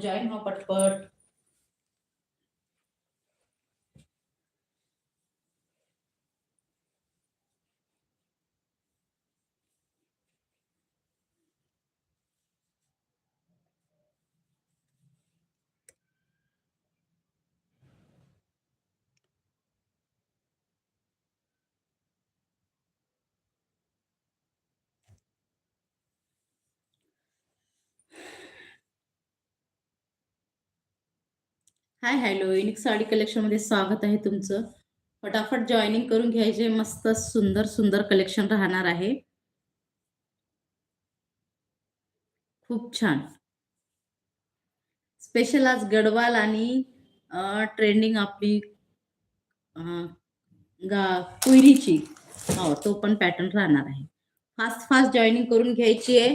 Join हो पटपट। Hi hello unique sari कलेक्शनमध्ये स्वागत आहे तुमचं. फटाफट जॉईनिंग करून घ्यायचे मस्त सुंदर सुंदर कलेक्शन राहणार आहे. खूप छान. स्पेशल आज गडवाल आणि ट्रेंडिंग आपली गा कुयरीची हो तो पण पॅटर्न राहणार आहे. फास्ट फास्ट जॉईनिंग करून घ्यायची आहे.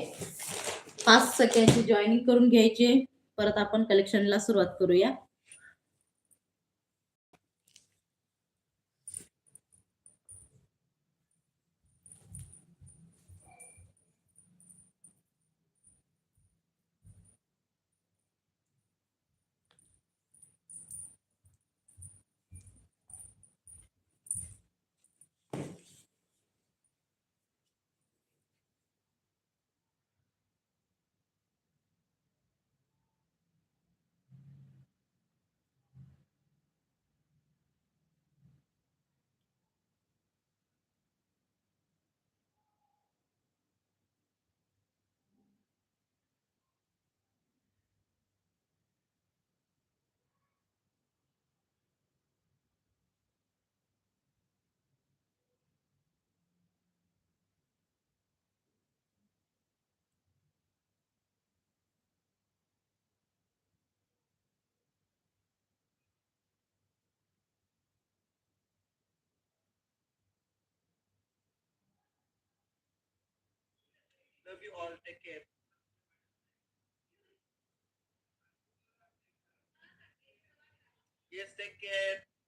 पाच सेकंडची जॉईनिंग करून घ्यायची आहे. परत आपण कलेक्शनला सुरुवात करूया. Love you all. Take care. Yes, take care.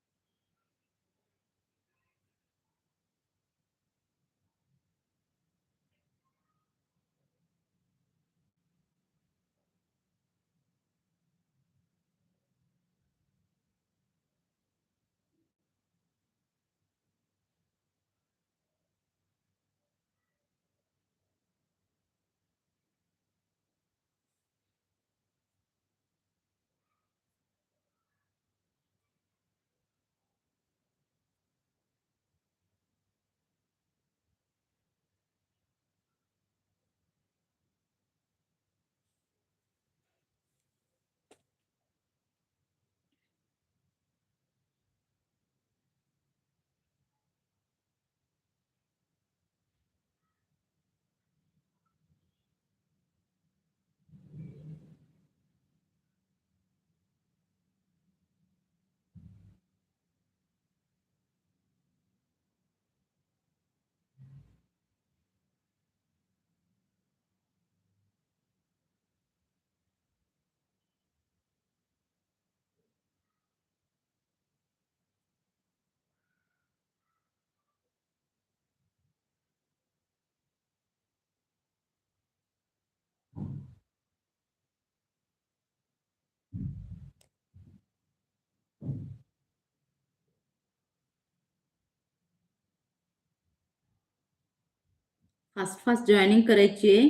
Fast fast joining करायची आहे.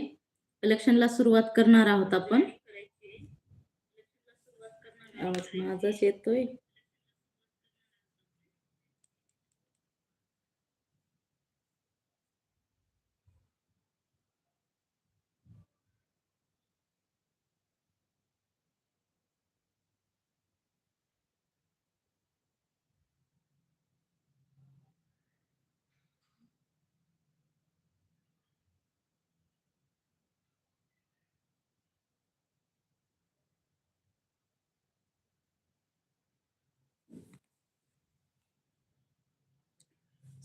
कलेक्शनला सुरुवात करणार आहोत आपण. आवाज माझाच येतोय.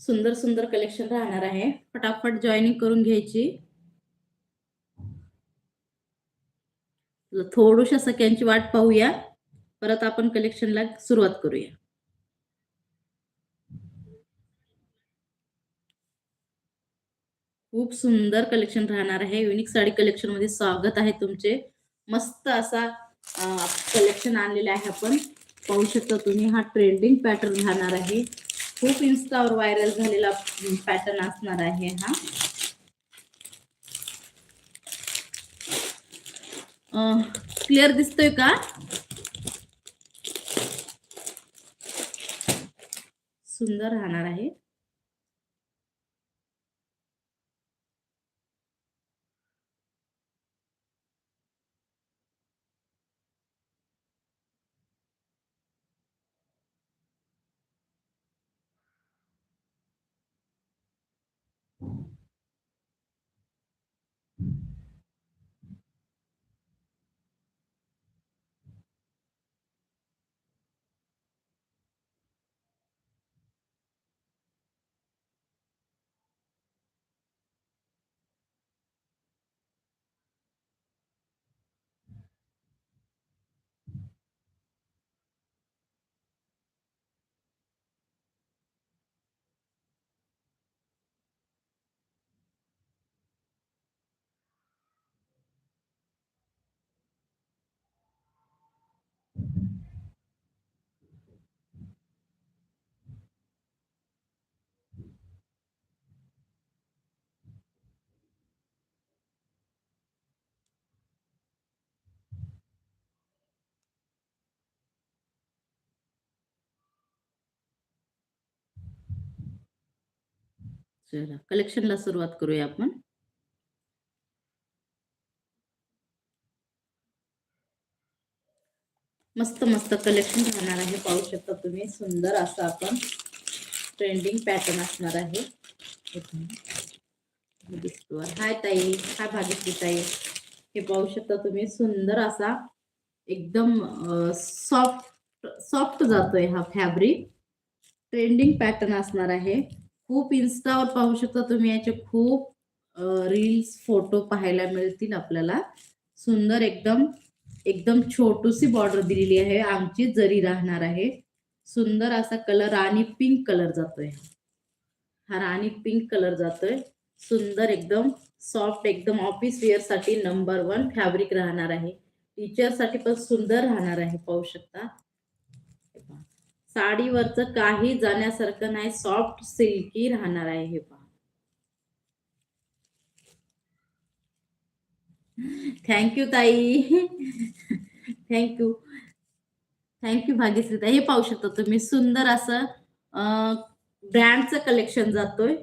सुंदर सुंदर कलेक्शन राहणार आहे. फटाफट जॉईनिंग करून घ्यायची. थोडूशा सख्यांची वाट पाहूया. परत आपण कलेक्शनला सुरुवात करूया. खूप सुंदर कलेक्शन राहणार आहे. युनिक साडी कलेक्शनमध्ये स्वागत आहे तुमचे. मस्त असा कलेक्शन आणलेला आहे आपण. पाहू शकता तुम्ही हा ट्रेंडिंग पॅटर्न राहणार आहे. खूप इन्स्टावर व्हायरल झालेला पॅटर्न असणार आहे हा. क्लिअर दिसतोय का? सुंदर राहणार आहे. चला कलेक्शनला सुरुवात करूया आपण. मस्त मस्त कलेक्शन राहणार आहे. पाहू शकता तुम्ही सुंदर असं आपण ट्रेंडिंग पॅटर्न असणार आहे. हाय ताई हाय भाग्यश्री ताई. हे पाहू शकता तुम्ही सुंदर असा एकदम सॉफ्ट सॉफ्ट जातोय हा फॅब्रिक ट्रेंडिंग पॅटर्न असणार आहे. खूप इन्स्टावर पाहू शकता तुम्ही याचे खूप रील्स फोटो पाहायला मिळतील आपल्याला. सुंदर एकदम एकदम छोटीशी बॉर्डर दिलेली आहे. आमची जरी राहणार आहे सुंदर असा कलर आणि पिंक कलर जातोय. हा राणी पिंक कलर जातोय. सुंदर एकदम सॉफ्ट एकदम ऑफिस वेअरसाठी नंबर वन फॅब्रिक राहणार आहे. टीचरसाठी पण सुंदर राहणार आहे पाहू शकता. साडीवरचं काही जाण्यासारखं नाही सॉफ्ट सिल्की राहणार आहे हे पण थँक्यू ताई. थँक्यू थँक्यू भाग्यश्री ताई हे पाहू शकता तुम्ही सुंदर असं ब्रँडचं कलेक्शन जातोय.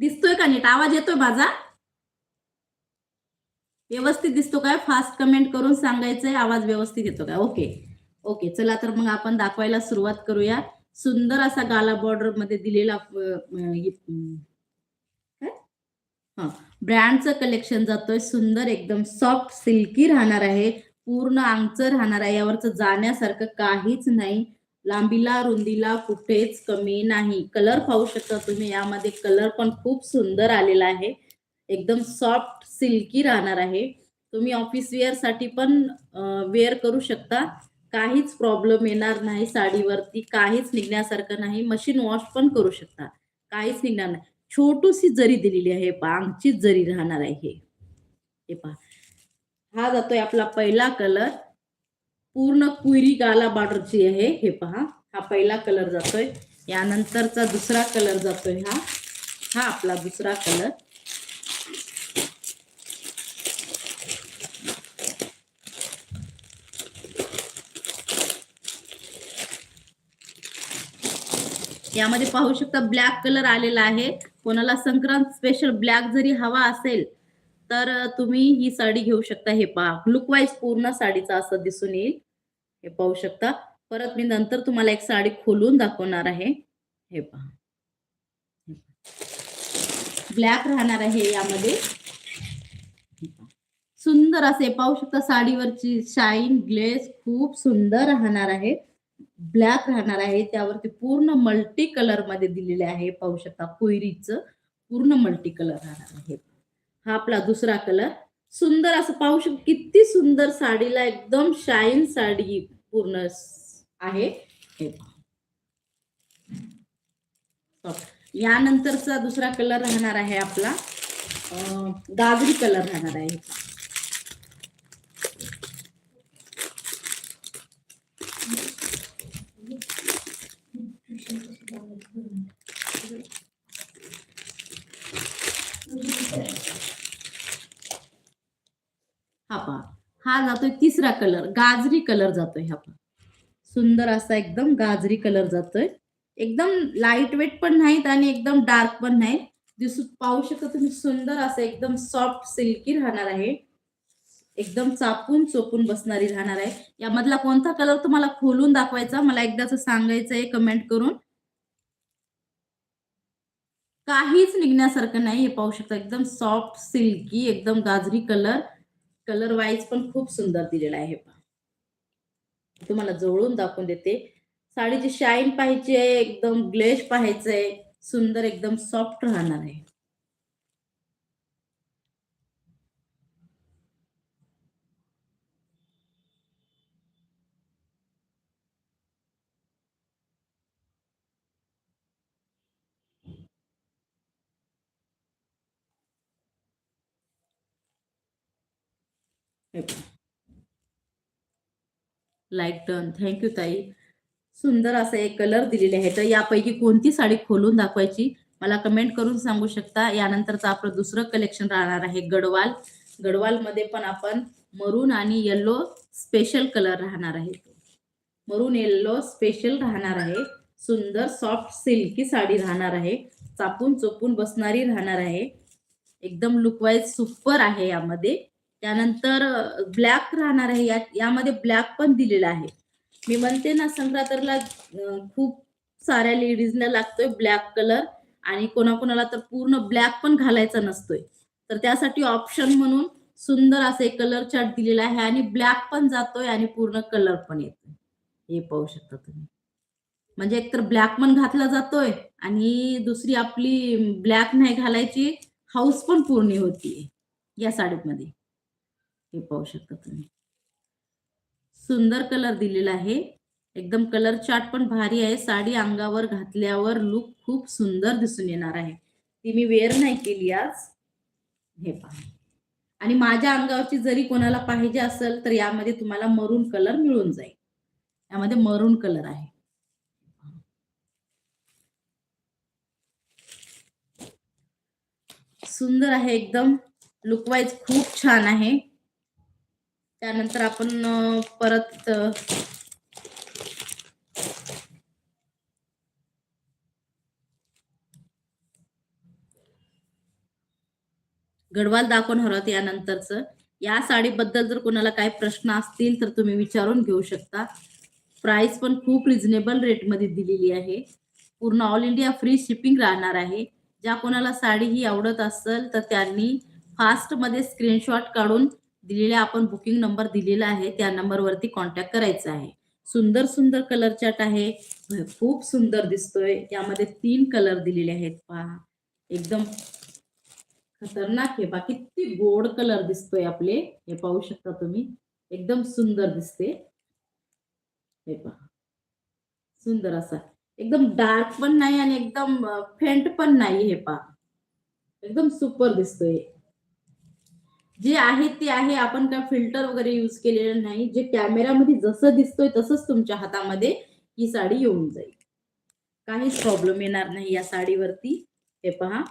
दिसतोय का नीट? आवाज येतोय माझा? व्यवस्थित दिसतो काय? फास्ट कमेंट करून सांगायचंय आवाज व्यवस्थित येतो काय? ओके ओके चला तर मग आपण दाखवायला सुरुवात करूया. सुंदर असा गाला बॉर्डरमध्ये दिलेला हा. ब्रँडचं कलेक्शन जातोय. सुंदर एकदम सॉफ्ट सिल्की राहणार आहे. पूर्ण आंगच राहणार आहे. यावरचं जाण्यासारखं काहीच नाही. लांबीला रुंदीला कुठेच कमी नाही. कलर पाहू शकता तुम्ही. यामध्ये कलर पण खूप सुंदर आलेला आहे. एकदम सॉफ्ट सिल्की राहणार आहे. तुम्ही ऑफिस वेअरसाठी पण वेअर करू शकता. काहीच प्रॉब्लेम येणार नाही साडीवरती. काहीच निघण्यासारखं नाही. मशीन वॉश पण करू शकता. काहीच निघणार नाही. छोटूशी जरी दिलेली आहे पांगचीच जरी राहणार आहे हे. पहा. हा जातोय आपला पहिला कलर पूर्ण कुरी गाला बॉर्डरची आहे. हे पहा. हा पहिला कलर जातोय. यानंतरचा दुसरा कलर जातोय हा. हा आपला दुसरा कलर यामध्ये पाहू शकता ब्लॅक कलर आलेला आहे. कोणाला संक्रांत स्पेशल ब्लॅक जरी हवा असेल तर तुम्ही ही साडी घेऊ शकता. हे पहा लुक वाईज पूर्ण साडीचा असं दिसून येईल. हे पाहू शकता. परत मी नंतर तुम्हाला एक साडी खोलून दाखवणार आहे. हे पहा. ब्लॅक राहणार आहे यामध्ये. सुंदर असे पाहू शकता साडीवरची शाईन ग्लेस खूप सुंदर राहणार आहे. ब्लॅक राहणार आहे. त्यावरती पूर्ण मल्टी कलरमध्ये दिलेले आहे. पाहू शकता कोयरीचं पूर्ण मल्टी कलर राहणार आहे. हा आपला दुसरा कलर सुंदर असं पाहू शकतो किती सुंदर साडीला एकदम शाईन साडी पूर्ण आहे. हे यानंतरचा दुसरा कलर राहणार आहे आपला गाजरी कलर राहणार आहे हा पहा हा जातोय तिसरा कलर गाजरी कलर जातोय हा पण. सुंदर असा एकदम गाजरी कलर जातोय. एकदम लाइट वेट पण नाहीत आणि एकदम डार्क पण नाही दिसू पाहू शकता तुम्ही सुंदर असं एकदम सॉफ्ट सिल्की राहणार आहे. एकदम चापून चोपून बसणारी राहणार आहे. यामधला कोणता कलर तुम्हाला खोलून दाखवायचा मला एकदाच सांगायचं आहे कमेंट करून. काहीच निघण्यासारखं नाही हे पाहू शकता एकदम सॉफ्ट सिल्की एकदम गाजरी कलर कलर वाईज पण खूप सुंदर दिलेला आहे पहा. तुम्हाला जवळून दाखवून देते. साडीची शाईन पाहिजे एकदम ग्लेश पाहायचंय सुंदर एकदम सॉफ्ट राहणार आहे. लाईक डन थँक्यू ताई. सुंदर असं एक कलर दिलेले आहे तर यापैकी कोणती साडी खोलून दाखवायची? मला कमेंट करून सांगू शकता. यानंतरचं आपलं दुसरं कलेक्शन राहणार आहे गडवाल. गडवालमध्ये पण आपण मरून आणि येल्लो स्पेशल कलर राहणार आहे. मरून येल्लो स्पेशल राहणार आहे. सुंदर सॉफ्ट सिल्की साडी राहणार आहे. चापून चोपून बसणारी राहणार आहे. एकदम लुकवाईज सुपर आहे यामध्ये. त्यानंतर ब्लॅक राहणार आहे. या यामध्ये ब्लॅक पण दिलेला आहे. मी म्हणते ना संक्रांतला खूप साऱ्या लेडीजला लागतोय ब्लॅक कलर आणि कोणाकोणाला तर पूर्ण ब्लॅक पण घालायचा नसतोय. तर त्यासाठी ऑप्शन म्हणून सुंदर असे कलर चार्ट दिलेला आहे आणि ब्लॅक पण जातोय आणि पूर्ण कलर पण येतोय. हे पाहू शकता तुम्ही. म्हणजे एकतर ब्लॅक पण घातला जातोय आणि दुसरी आपली ब्लॅक नाही घालायची हाऊस पण पूर्ण होतीये या साडीमध्ये. हे पाहू शकता तुम्ही. सुंदर कलर दिलेला आहे. एकदम कलर चार्ट पण भारी आहे. साडी अंगावर घातल्यावर लुक खूप सुंदर दिसून येणार आहे. ती मी वेअर नाही केली आज. हे पहा. आणि माझ्या अंगावरची जरी कोणाला पाहिजे असेल तर यामध्ये तुम्हाला मरून कलर मिळून जाईल. यामध्ये मरून कलर आहे. सुंदर आहे एकदम. लुकवाईज खूप छान आहे. त्यानंतर आपण परत गडवाल दाखवणार आहोत यानंतरच. या साडीबद्दल जर कोणाला काही प्रश्न असतील तर तुम्ही विचारून घेऊ शकता. प्राइस पण खूप रिझनेबल रेटमध्ये दिलेली आहे. पूर्ण ऑल इंडिया फ्री शिपिंग राहणार आहे. ज्या कोणाला साडी ही आवडत असेल तर त्यांनी फास्टमध्ये स्क्रीनशॉट काढून दिलेला आपण बुकिंग नंबर दिलेला आहे त्या नंबरवरती कॉन्टॅक्ट करायचा आहे. सुंदर सुंदर कलर चार्ट आहे. खूप सुंदर दिसतोय. यामध्ये तीन कलर दिलेले आहेत. पहा. एकदम खतरनाक आहे. पहा किती गोड कलर दिसतोय आपले. हे पाहू शकता तुम्ही. एकदम सुंदर दिसते. हे पहा. सुंदर असा. एकदम डार्क पण नाही आणि एकदम फेंट पण नाही हे पहा. एकदम सुपर दिसतोय. जे आहे ते आहे आपण काय फिल्टर वगैरे युज केलेलं नाही. जे कॅमेरामध्ये जसं दिसतोय तसंच तुमच्या हातामध्ये ही साडी येऊन जाईल. काहीच प्रॉब्लेम येणार नाही या साडीवरती. हे पहा.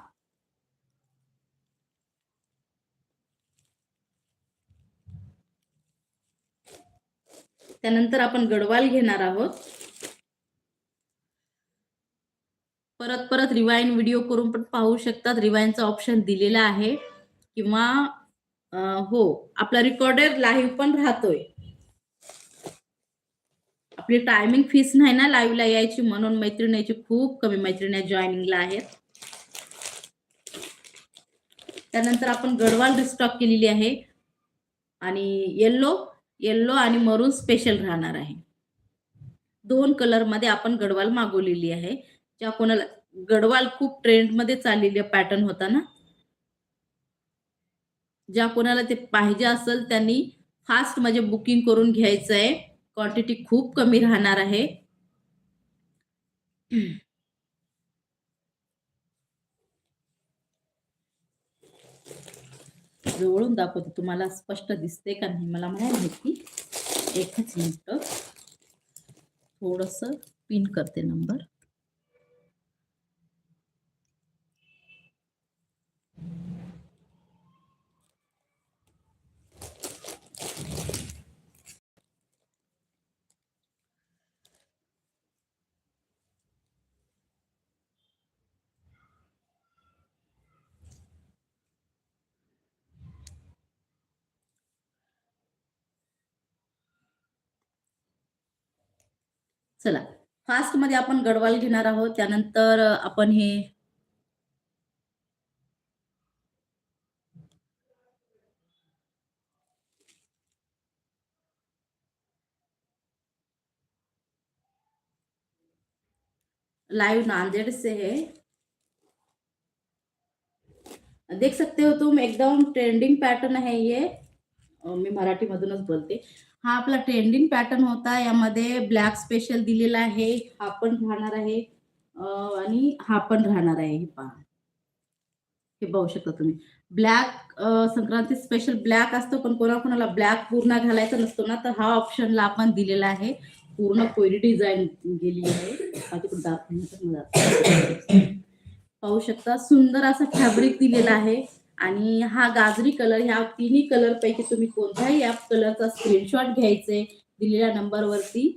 त्यानंतर आपण गडवाल घेणार आहोत. परत परत रिवाईन व्हिडिओ करून पण पाहू शकतात. रिवाईनचा ऑप्शन दिलेला आहे. किंवा हो आपला रेकॉर्डर लाईव्ह पण राहतोय. आपली टायमिंग फिक्स नाही ना लाईव्हला यायची म्हणून मैत्रिणीची खूप कमी मैत्रिणी जॉईनिंगला आहेत. त्यानंतर आपण गडवाल रिस्टॉक केलेली आहे. आणि येल्लो येल्लो आणि मरून स्पेशल राहणार आहे. दोन कलरमध्ये आपण गडवाल मागवलेली आहे. ज्या कोणाला गडवाल खूप ट्रेंडमध्ये चाललेली पॅटर्न होता ना ज्या कोणाला ते पाहिजे असेल त्यांनी फास्ट म्हणजे बुकिंग करून घ्यायचं आहे क्वांटिटी खूप कमी राहणार आहे. जवळून दाखवते तुम्हाला स्पष्ट दिसते का नाही मला नाही माहिती एकच मिनिट. थोडस पिन करते नंबर फास्टमध्ये फास्टमध्ये आपण गडवाल घेणार आहोत. त्यानंतर आपण हे लाइव नांदेड़ से है. देख सकते हो तुम एकदम ट्रेंडिंग पैटर्न है ये. मी मराठीमधूनच बोलते. हा आपला ट्रेंडिंग पॅटर्न होता. यामध्ये ब्लॅक स्पेशल दिलेला आहे. हा पण राहणार आहे. आणि हा पण राहणार आहे. हे पहा. हे पाहू शकता तुम्ही. ब्लॅक संक्रांती स्पेशल ब्लॅक असतो पण कोणाकोणाला ब्लॅक पूर्ण घालायचा नसतो ना तर हा ऑप्शनला आपण दिलेला आहे. पूर्ण कोयरी डिझाईन गेली आहे. पाहू शकता सुंदर असं फॅब्रिक दिलेलं आहे. आणि हा गाजरी कलर ह्या तिन्ही कलर पैकी तुम्ही कोणत्याही या कलरचा स्क्रीनशॉट घ्यायचे दिलेल्या नंबरवरती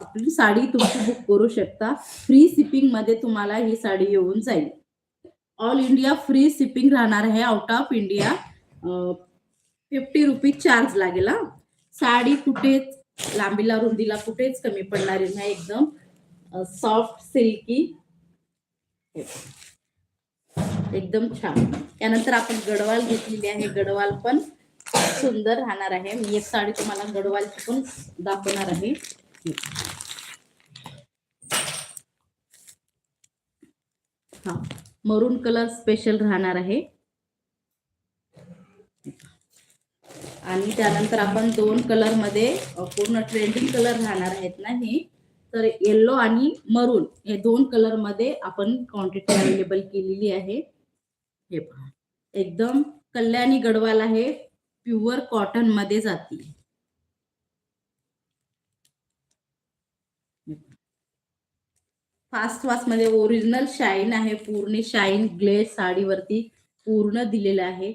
आपली साडी तुमची बुक करू शकता. फ्री शिपिंगमध्ये तुम्हाला ही साडी येऊन जाईल. ऑल इंडिया फ्री शिपिंग राहणार आहे out of India fifty rupees charge लागेल हा. साडी कुठेच लांबीला रुंदीला कुठेच कमी पडणारी नाही एकदम. सॉफ्ट सिल्की एकदम छान. त्यानंतर आपण गडवाल घेतलेली आहे. गडवाल पण सुंदर राहणार आहे. मी एक साडी तुम्हाला गडवालची पण दाखवणार आहे. हा मरून कलर स्पेशल राहणार आहे. आणि त्यानंतर आपण दोन कलरमध्ये पूर्ण ट्रेंडिंग कलर राहणार आहेत ना हे. तर येल्लो आणि मरून हे दोन कलरमध्ये आपण क्वांटिटी अवेलेबल केलेली आहे. हे पहा. एकदम कल्याणी गडवाल आहे. प्युअर कॉटनमध्ये जातील फास्ट फास्टमध्ये ओरिजिनल शाईन आहे. पूर्ण शाईन ग्लेज साडीवरती पूर्ण दिलेलं आहे.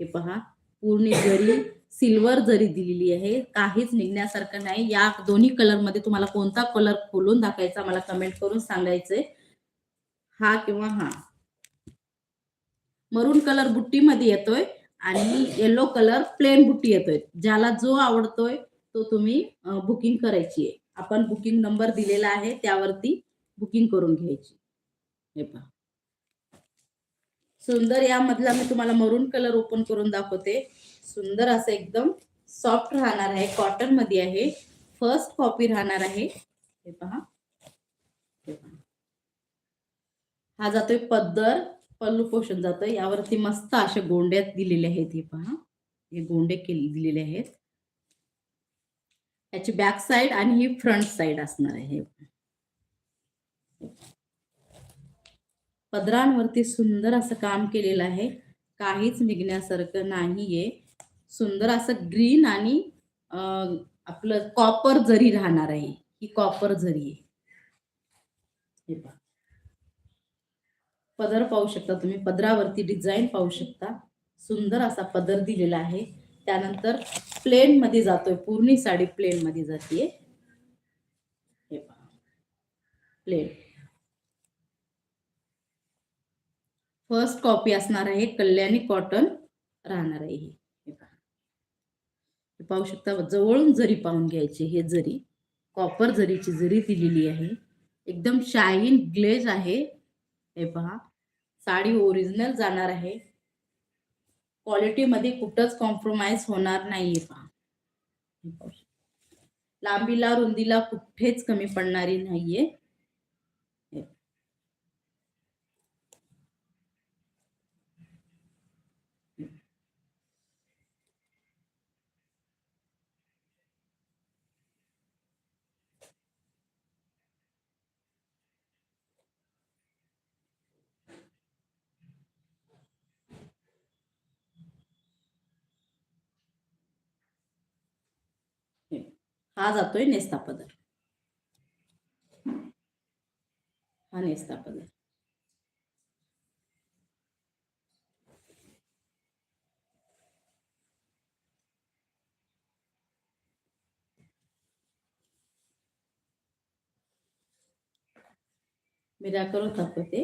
हे पहा. पूर्ण जरी सिल्वर जरी दिलेली आहे काहीच निघण्यासारखं नाही. या दोन्ही कलरमध्ये तुम्हाला कोणता कलर खोलून दाखवायचा मला कमेंट करून सांगायचंय. हा किंवा हा. मरून कलर बुट्टीमध्ये येतोय आणि येलो कलर प्लेन बुट्टी येतोय. ज्याला जो आवडतोय तो तुम्ही बुकिंग करायची आहे आपण बुकिंग नंबर दिलेला आहे त्यावरती बुकिंग करून घ्यायची. हे पहा. सुंदर यामधला मी तुम्हाला मरून कलर ओपन करून दाखवते. सुंदर असं एकदम सॉफ्ट राहणार आहे कॉटनमध्ये आहे. फर्स्ट कॉपी राहणार आहे. हे पहा. हा जातोय पद्धर पल्लू पोषण जातं. यावरती मस्त अशा गोंड्यात दिलेले आहेत हे पहा. हे गोंडे केले दिलेले आहेत. याची बॅक साइड आणि ही फ्रंट साइड असणार आहे पदरांवरती सुंदर असं काम केलेलं आहे. काहीच निघण्यासारखं नाहीये. सुंदर असं ग्रीन आणि आपलं कॉपर जरी राहणार आहे ही कॉपर जरी आहे. हे पहा. पदर पाहू शकता तुम्ही. पदरावरती डिझाईन पाहू शकता. सुंदर असा पदर दिलेला आहे. त्यानंतर प्लेन मध्ये जातोय. पूर्ण साडी प्लेन मध्ये जाते हे पहा. प्लेन फर्स्ट कॉपी असणार आहे. कल्याणी कॉटन राहणार आहे हे. पहा. हे पाहू शकता. जवळून जरी पाहून घ्यायची हे जरी कॉपर जरीची जरी दिलेली आहे. एकदम शाईन ग्लेज आहे. हे पहा. साडी ओरिजिनल जाणार आहे. क्वालिटीमध्ये कुठंच कॉम्प्रोमाइज होणार नाहीये पहा लांबीला रुंदीला कुठेच कमी पडणारी नाहीये. हा जातोय नेस्ता पदर हा नेस्ता पदर मी करून दाखवते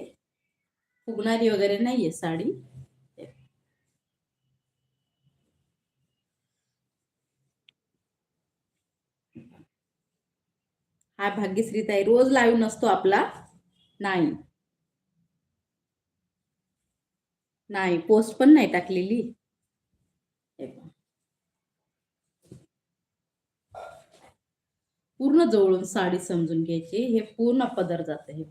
फुगणारी वगैरे नाहीये साडी. हा भाग्यश्री ताई रोज लाईव्ह नसतो आपला. नाही. नाही पोस्ट पण नाही टाकलेली. पूर्ण जवळून साडी समजून घ्यायची. हे पूर्ण पदर जात आहे.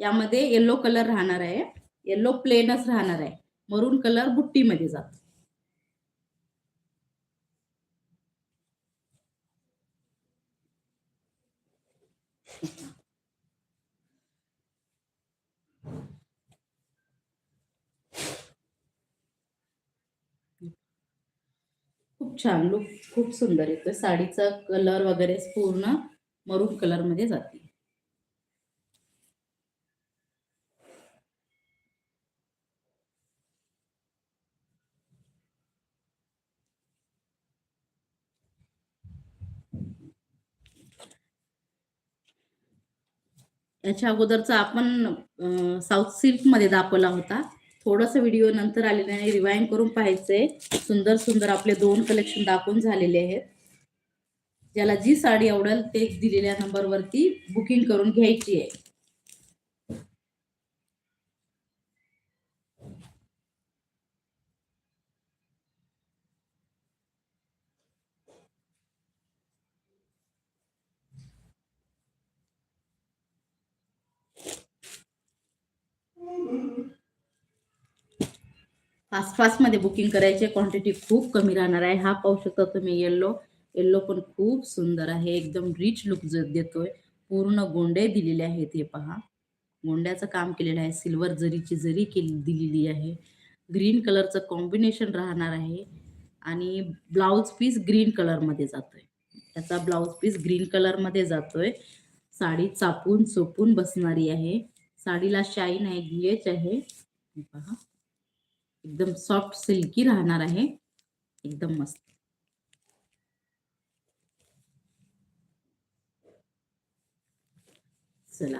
यामध्ये येलो कलर राहणार आहे. येलो प्लेनच राहणार आहे. मरून कलर बुट्टीमध्ये जातो. खूप छान लुक खूप सुंदर येतोय. साडीचा कलर वगैरे पूर्ण मरून कलरमध्ये जाते. याच्या अगोदरचा आपण साऊथ सिल्कमध्ये दाखवला होता. थोडस व्हिडिओ नंतर आलेला आहे. रिवाइंड करून पाहायचंय. सुंदर सुंदर आपले दोन कलेक्शन दाखवून झालेले आहेत. ज्याला जी साडी आवडेल ते दिलेल्या नंबरवरती बुकिंग करून घ्यायची आहे. फास्ट बुकिंग करायचे. क्वांटिटी खूप कमी राहणार आहे. हा पाहू शकता तुम्ही येल्लो येल्लो पण खूप सुंदर आहे. एकदम रिच लुक देतोय. पूर्ण गोंडे दिलेले आहेत हे पहा. गोंड्याचं काम केलेलं आहे. सिल्वर जरीची जरी केली दिलेली आहे. ग्रीन कलरचं कॉम्बिनेशन राहणार आहे. आणि ब्लाऊज पीस ग्रीन कलरमध्ये जातोय. त्याचा ब्लाऊज पीस ग्रीन कलरमध्ये जातोय. साडी चापून चोपून बसणारी आहे. साडीला शाईन आहे घेच आहे. पहा. एकदम सॉफ्ट सिल्की राहणार आहे. एकदम मस्त. चला.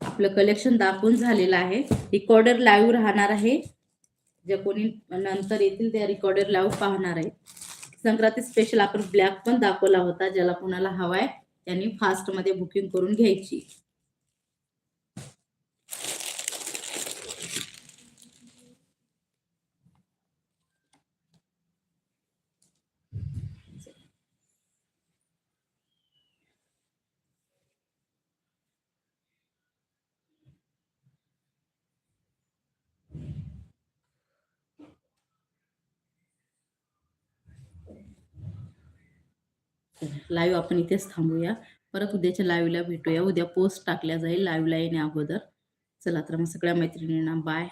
आपलं कलेक्शन दाखवून झालेलं आहे. रिकॉर्डर लाईव्ह राहणार आहे. ज्या कोणी नंतर येतील त्या रिकॉर्डर लाईव्ह पाहणार आहे. संक्रांती स्पेशल आपण ब्लॅक पण दाखवला होता ज्याला कोणाला हवाय त्यांनी फास्टमध्ये बुकिंग करून घ्यायची. लाईव्ह आपण इथेच थांबूया. परत उद्याच्या लाईव्हला भेटूया. उद्या पोस्ट टाकल्या जाईल लाईव्हला येण्या अगोदर. चला तर मग सगळ्या मैत्रिणींना बाय